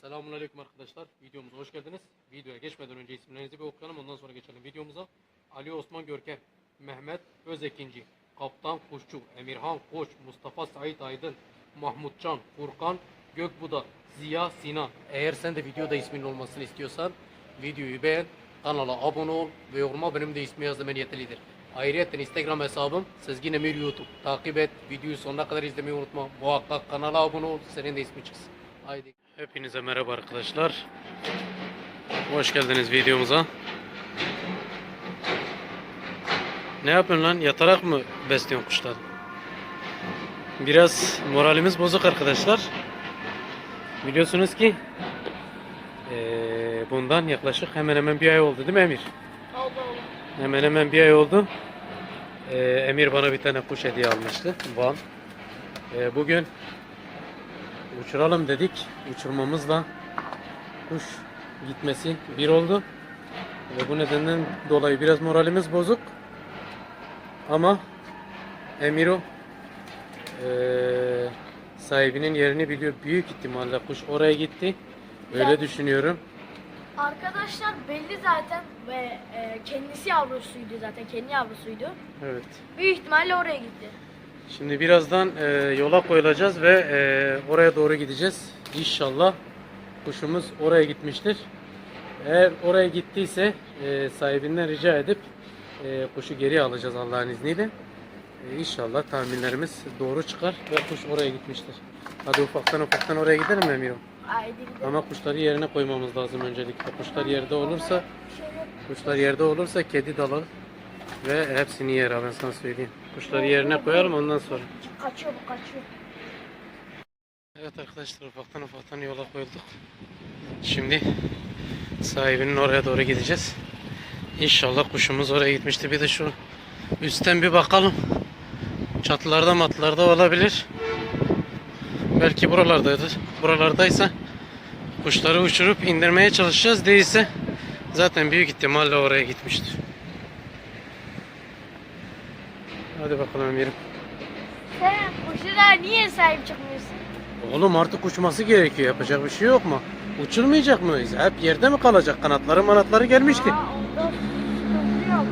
Selamünaleyküm arkadaşlar. Videomuza hoş geldiniz. Videoya geçmeden önce isimlerinizi bir okuyalım ondan sonra geçelim videomuza. Ali Osman Görkem, Mehmet Özekinci, Kaptan Kuşçu, Emirhan Koç, Mustafa Sait Aydın, Mahmutcan, Furkan Gökbuda, Ziya Sinan. Eğer sen de videoda ismin olmasını istiyorsan videoyu beğen, kanala abone ol ve yoruma benim de ismi yazdım niyetlidir. Ayrıca Instagram hesabım Sezgin Emir YouTube. Takip et, videoyu sonuna kadar izlemeyi unutma. Muhakkak kanala abone ol, senin de ismi çıksın. Haydi. Hepinize merhaba arkadaşlar. Hoş geldiniz videomuza. Ne yapıyorsun lan? Yatarak mı besliyorsun kuşları? Biraz moralimiz bozuk arkadaşlar. Biliyorsunuz ki eee, bundan yaklaşık hemen hemen bir ay oldu değil mi Emir? Oldu. Hemen hemen bir ay oldu. Ee, Emir bana bir tane kuş hediye almıştı. Van. Ee, bugün uçuralım dedik. Uçurmamızla kuş gitmesi bir oldu. Ve bu nedenden dolayı biraz moralimiz bozuk. Ama Emiro eee, sahibinin yerini biliyor. Büyük ihtimalle kuş oraya gitti. Öyle Ya- düşünüyorum. Arkadaşlar belli zaten ve e, kendisi yavrusuydu zaten kendi yavrusuydu. Evet. Büyük ihtimalle oraya gitti. Şimdi birazdan e, yola koyulacağız ve e, oraya doğru gideceğiz. İnşallah kuşumuz oraya gitmiştir. Eğer oraya gittiyse e, sahibinden rica edip e, kuşu geri alacağız Allah'ın izniyle. E, inşallah tahminlerimiz doğru çıkar ve kuş oraya gitmiştir. Hadi ufaktan ufaktan oraya gidelim mi gidelim. Ama kuşları yerine koymamız lazım öncelikle. Kuşlar yerde olursa Kuşlar yerde olursa kedi dalar ve hepsini yer ha, ben sana söyleyeyim. Kuşları yerine koyalım ondan sonra. kaçıyor bu kaçıyor. Evet arkadaşlar ufaktan ufaktan yola koyulduk. Şimdi sahibinin oraya doğru gideceğiz. İnşallah kuşumuz oraya gitmişti. Bir de şu üstten bir bakalım. Çatılarda matlarda olabilir. Belki buralardaydı. Buralardaysa kuşları uçurup indirmeye çalışacağız. Değilse zaten büyük ihtimalle oraya gitmiştir. Hadi bakalım Emir'im. Sen kuşlara niye sahip çıkmıyorsun? Oğlum artık uçması gerekiyor. Yapacak bir şey yok mu? Uçurmayacak mıyız? Hep yerde mi kalacak? Kanatları manatları gelmişti. Aa, onda sıkıntı yok.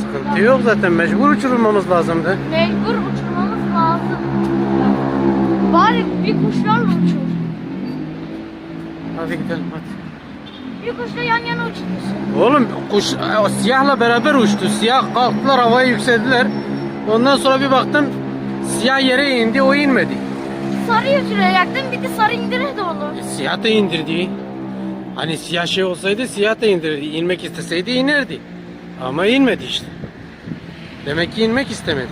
Sıkıntı yok zaten. Mecbur uçurulmamız lazımdı. Mecbur uçurmamız lazım. Bari bir kuşlarla uçur. Hadi gidelim hadi. Bir kuşla yan yana uçuruyorsun. Oğlum kuş o siyahla beraber uçtu. Siyah kalktılar havaya yükseldiler. Ondan sonra bir baktım siyah yere indi o inmedi. Sarıyı uçuracaktın bir de sarı indirirdi onu. E, siyah da indirdi. Hani siyah şey olsaydı siyah da indirirdi. İnmek isteseydi inerdi. Ama inmedi işte. Demek ki inmek istemedi.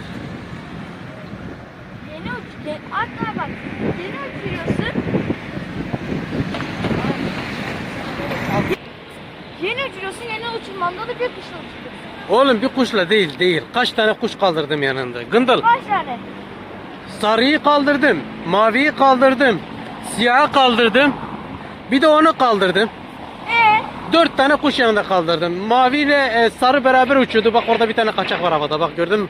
Yeni uç, ye, hatta bak, yeni uçuruyorsun. Yeni uçuruyorsun, yeni uçurmanda da bir kuşla uçuruyorsun. Oğlum bir kuşla değil değil. Kaç tane kuş kaldırdım yanında. Gındıl. Kaç tane? Sarıyı kaldırdım. Maviyi kaldırdım. Siyahı kaldırdım. Bir de onu kaldırdım. Ee, Dört tane kuş yanında kaldırdım. Mavi ile e, sarı beraber uçuyordu. Bak orada bir tane kaçak var havada. Bak gördün mü?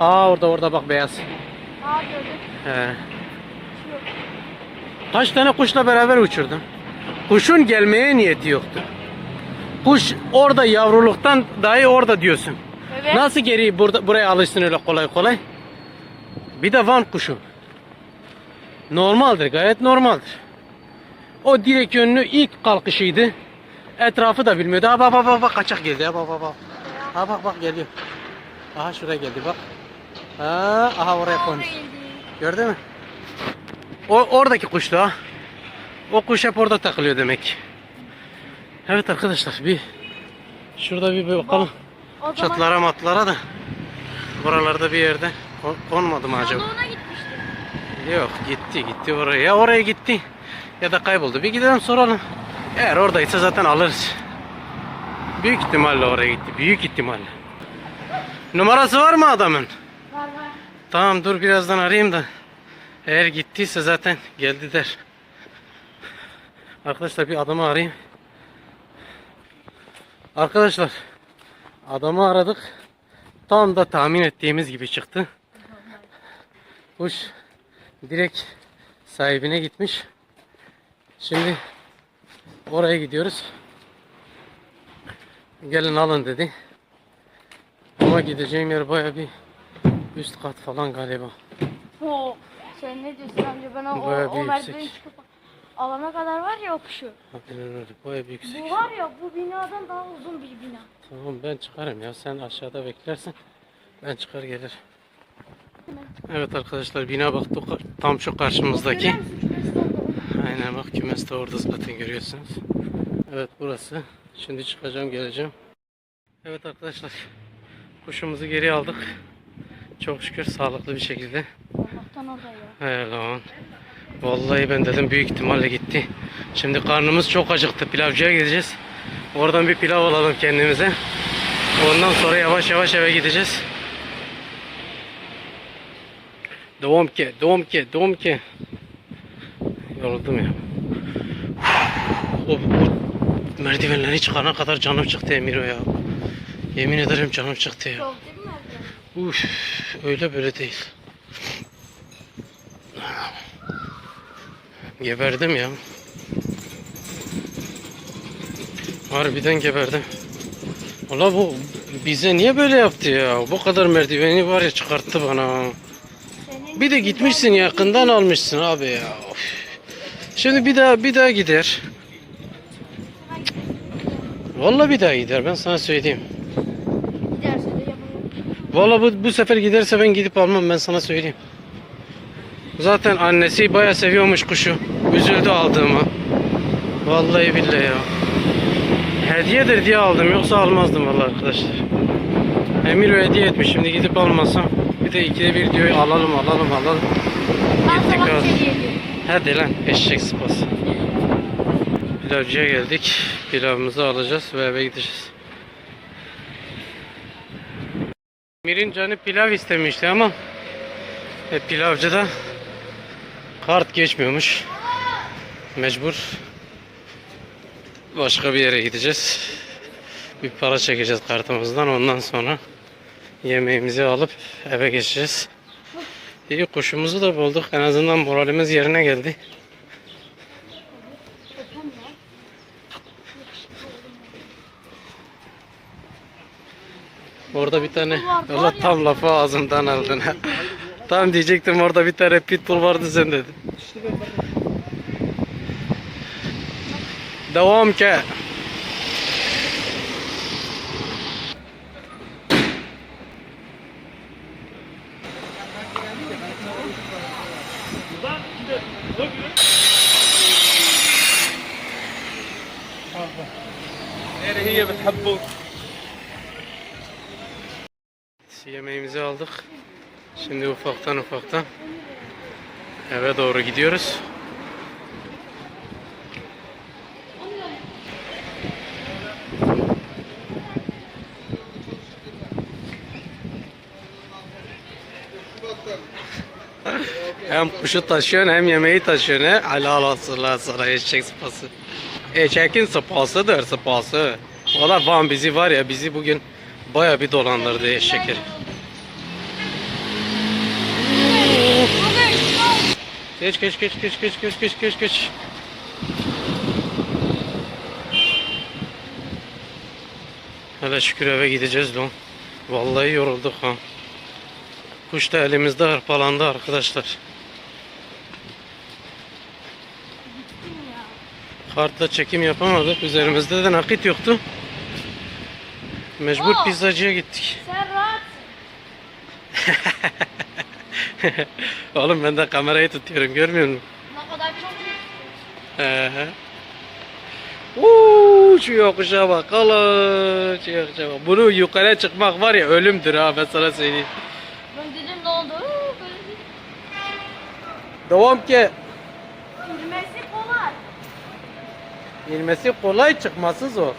Aa orada orada bak beyaz. aa gördüm. He. Kaç tane kuşla beraber uçurdum. Kuşun gelmeye niyeti yoktu. Kuş orada yavruluktan dahi orada diyorsun. Evet. Nasıl geri burada buraya alışsın öyle kolay kolay? Bir de van kuşu. Normaldir, gayet normaldir. O direk yönlü ilk kalkışıydı. Etrafı da bilmiyordu. Ha bak bak bak, bak kaçak geldi. Ha bak bak bak. Ha bak bak geliyor. Aha şuraya geldi bak. Ha, aha oraya konmuş. Gördün mü? O oradaki kuştu ha. O kuş hep orada takılıyor demek. Evet arkadaşlar bir şurada bir, bakalım. Zaman Çatılara matlara da buralarda bir yerde kon- konmadı mı acaba? Yok gitti gitti oraya. Ya oraya gitti ya da kayboldu. Bir gidelim soralım. Eğer oradaysa zaten alırız. Büyük ihtimalle oraya gitti. Büyük ihtimalle. Numarası var mı adamın? Var var. Tamam dur birazdan arayayım da. Eğer gittiyse zaten geldi der. Arkadaşlar bir adamı arayayım. Arkadaşlar adamı aradık. Tam da tahmin ettiğimiz gibi çıktı. Kuş direkt sahibine gitmiş. Şimdi oraya gidiyoruz. Gelin alın dedi. Ama gideceğim yer baya bir üst kat falan galiba. O sen ne diyorsun amca ben o, Bayağı o, bir o merdiveni çıkıp alana kadar var ya o kuşu. Aynen öyle. Baya bir yüksek. Bu var ya bu binadan daha uzun bir bina. Tamam ben çıkarım ya. Sen aşağıda beklersin. Ben çıkar gelir. Evet arkadaşlar bina bak bu- tam şu karşımızdaki. Aynen bak kümes de orada zaten görüyorsunuz. Evet burası. Şimdi çıkacağım geleceğim. Evet arkadaşlar. Kuşumuzu geri aldık. Çok şükür sağlıklı bir şekilde. Allah'tan orada ya. Vallahi ben dedim büyük ihtimalle gitti. Şimdi karnımız çok acıktı. Pilavcıya gideceğiz. Oradan bir pilav alalım kendimize. Ondan sonra yavaş yavaş eve gideceğiz. Devam ki, ki. Yoruldum ya. O, bu merdivenleri çıkana kadar canım çıktı Emiro ya. Yemin ederim canım çıktı ya. Çok değil mi merdiven? Uf, öyle böyle değil. Geberdim ya. Harbiden geberdim. Valla bu bize niye böyle yaptı ya? Bu kadar merdiveni var ya çıkarttı bana. Bir de gitmişsin yakından almışsın abi ya. Şimdi bir daha bir daha gider. Vallahi bir daha gider ben sana söyleyeyim. Vallahi bu, bu sefer giderse ben gidip almam ben sana söyleyeyim. Zaten annesi baya seviyormuş kuşu. Üzüldü aldığıma. Vallahi billahi ya. Hediyedir diye aldım yoksa almazdım vallahi arkadaşlar. Emir hediye etmiş şimdi gidip almasam. Bir de ikide bir diyor alalım alalım alalım. Gittik diyeyim. Hadi lan eşek sıpası. Pilavcıya geldik. Pilavımızı alacağız ve eve gideceğiz. Emir'in canı pilav istemişti ama e, pilavcıda kart geçmiyormuş. Mecbur başka bir yere gideceğiz. Bir para çekeceğiz kartımızdan ondan sonra yemeğimizi alıp eve geçeceğiz. İyi kuşumuzu da bulduk. En azından moralimiz yerine geldi. Orada bir tane Allah tam lafı ağzımdan aldın. Tam diyecektim orada bir tane pitbull vardı sen dedi. Devam ke. Yemeğimizi aldık. Şimdi ufaktan ufaktan eve doğru gidiyoruz. hem kuşu taşıyorsun hem yemeği taşıyorsun. He? Olsun lan sana eşek sıpası. Eşekin sıpasıdır sıpası. Valla Van bizi var ya bizi bugün baya bir dolandırdı eşekler. Geç geç geç geç geç geç geç geç geç. Hele şükür eve gideceğiz lan. Vallahi yorulduk ha. Kuş da elimizde hırpalandı arkadaşlar. Kartla çekim yapamadık. Üzerimizde de nakit yoktu. Mecbur Aa! pizzacıya gittik. Sen Oğlum ben de kamerayı tutuyorum görmüyor musun? Ne kadar çok he. Uuu şu yokuşa bak Allah şu yokuşa bak. Bunu yukarı çıkmak var ya ölümdür ha ben sana söyleyeyim. Ben dedim ne oldu? Devam ki. yürümesi kolay. İnmesi kolay çıkması zor.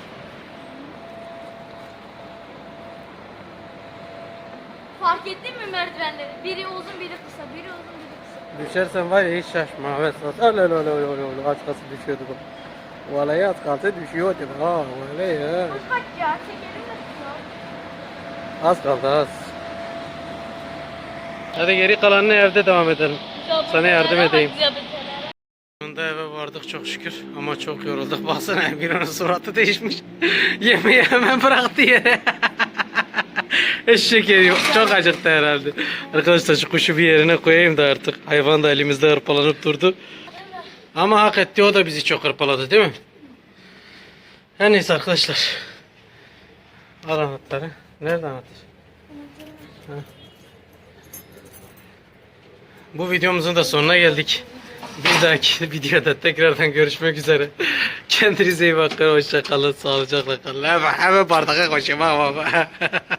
Fark ettin mi merdivenleri? Biri uzun biri kısa, biri uzun biri kısa. Düşersen var ya hiç şaşma. Evet öyle öyle öyle öyle öyle az kalsın düşüyordu bu. Vallahi az kalsın düşüyordu. Ha öyle ya. Kaç ya çekelim de tutalım. Az kaldı az. Hadi geri kalanını evde devam edelim. Sana yardım edeyim. Sonunda eve vardık çok şükür ama çok yorulduk. Baksana Emirhan'ın suratı değişmiş. Yemeği hemen bıraktı yere. Eşek yedi. Çok acıktı herhalde. Arkadaşlar şu kuşu bir yerine koyayım da artık. Hayvan da elimizde hırpalanıp durdu. Ama hak etti o da bizi çok hırpaladı değil mi? Her neyse arkadaşlar. Al anahtarı. Nerede anahtar? Bu videomuzun da sonuna geldik. Bir dahaki videoda tekrardan görüşmek üzere. Kendinize iyi bakın. Hoşça kalın. Sağlıcakla kalın. Hemen, bardağa koşayım.